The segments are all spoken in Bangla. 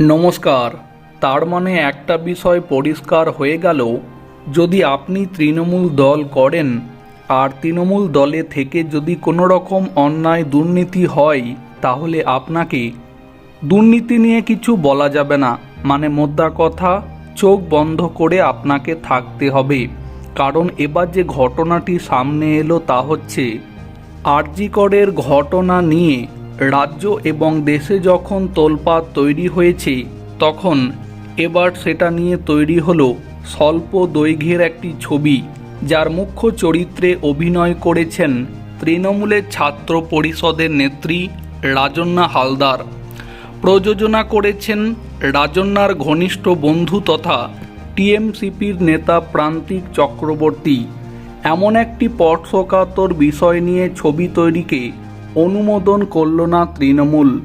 নমস্কার। তার মানে একটা বিষয় পরিষ্কার হয়ে গেল। যদি আপনি তৃণমূল দল করেন, আর তৃণমূল দলে থেকে যদি কোনো রকম অন্যায় দুর্নীতি হয়, তাহলে আপনাকে দুর্নীতি নিয়ে কিছু বলা যাবে না। মানে মোদ্দা কথা, চোখ বন্ধ করে আপনাকে থাকতে হবে। কারণ এবার যে ঘটনাটি সামনে এলো তা হচ্ছে, আরজিকরের ঘটনা নিয়ে রাজ্য এবং দেশে যখন তোলপাত তৈরি হয়েছে, তখন এবার সেটা নিয়ে তৈরি হলো স্বল্প দৈর্ঘ্যের একটি ছবি, যার মুখ্য চরিত্রে অভিনয় করেছেন তৃণমূলের ছাত্র পরিষদের নেত্রী রাজন্না হালদার। প্রযোজনা করেছেন রাজন্যার ঘনিষ্ঠ বন্ধু তথা টিএমসিপির নেতা প্রান্তিক চক্রবর্তী। এমন একটি স্পর্শকাতর বিষয় নিয়ে ছবি তৈরিকে অনুমোদন করল না তৃণমূল।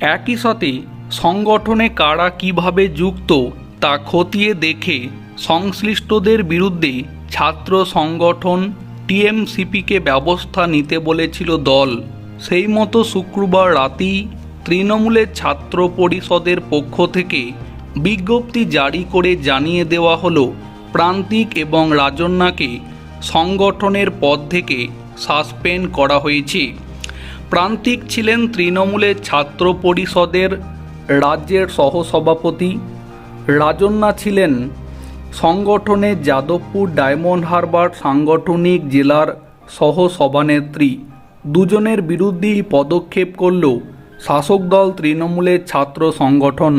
একই সাথে সংগঠনে কারা কীভাবে যুক্ত তা খতিয়ে দেখে সংশ্লিষ্টদের বিরুদ্ধে ছাত্র সংগঠন টিএমসিপিকে ব্যবস্থা নিতে বলেছিল দল। সেই মতো শুক্রবার রাতেই তৃণমূলের ছাত্র পরিষদের পক্ষ থেকে বিজ্ঞপ্তি জারি করে জানিয়ে দেওয়া হলো, প্রান্তিক এবং রাজন্যাকে সংগঠনের পদ থেকে সাসপেন্ড করা হয়েছে। প্রান্তিক ছিলেন তৃণমূলের ছাত্র পরিষদের রাজ্যের সহসভাপতি। রাজন্যা ছিলেন সংগঠনের যাদবপুর ডায়মন্ড হারবার সাংগঠনিক জেলার সহসভানেত্রী। দুজনের বিরুদ্ধেই পদক্ষেপ করল শাসক দল তৃণমূলের ছাত্র সংগঠন।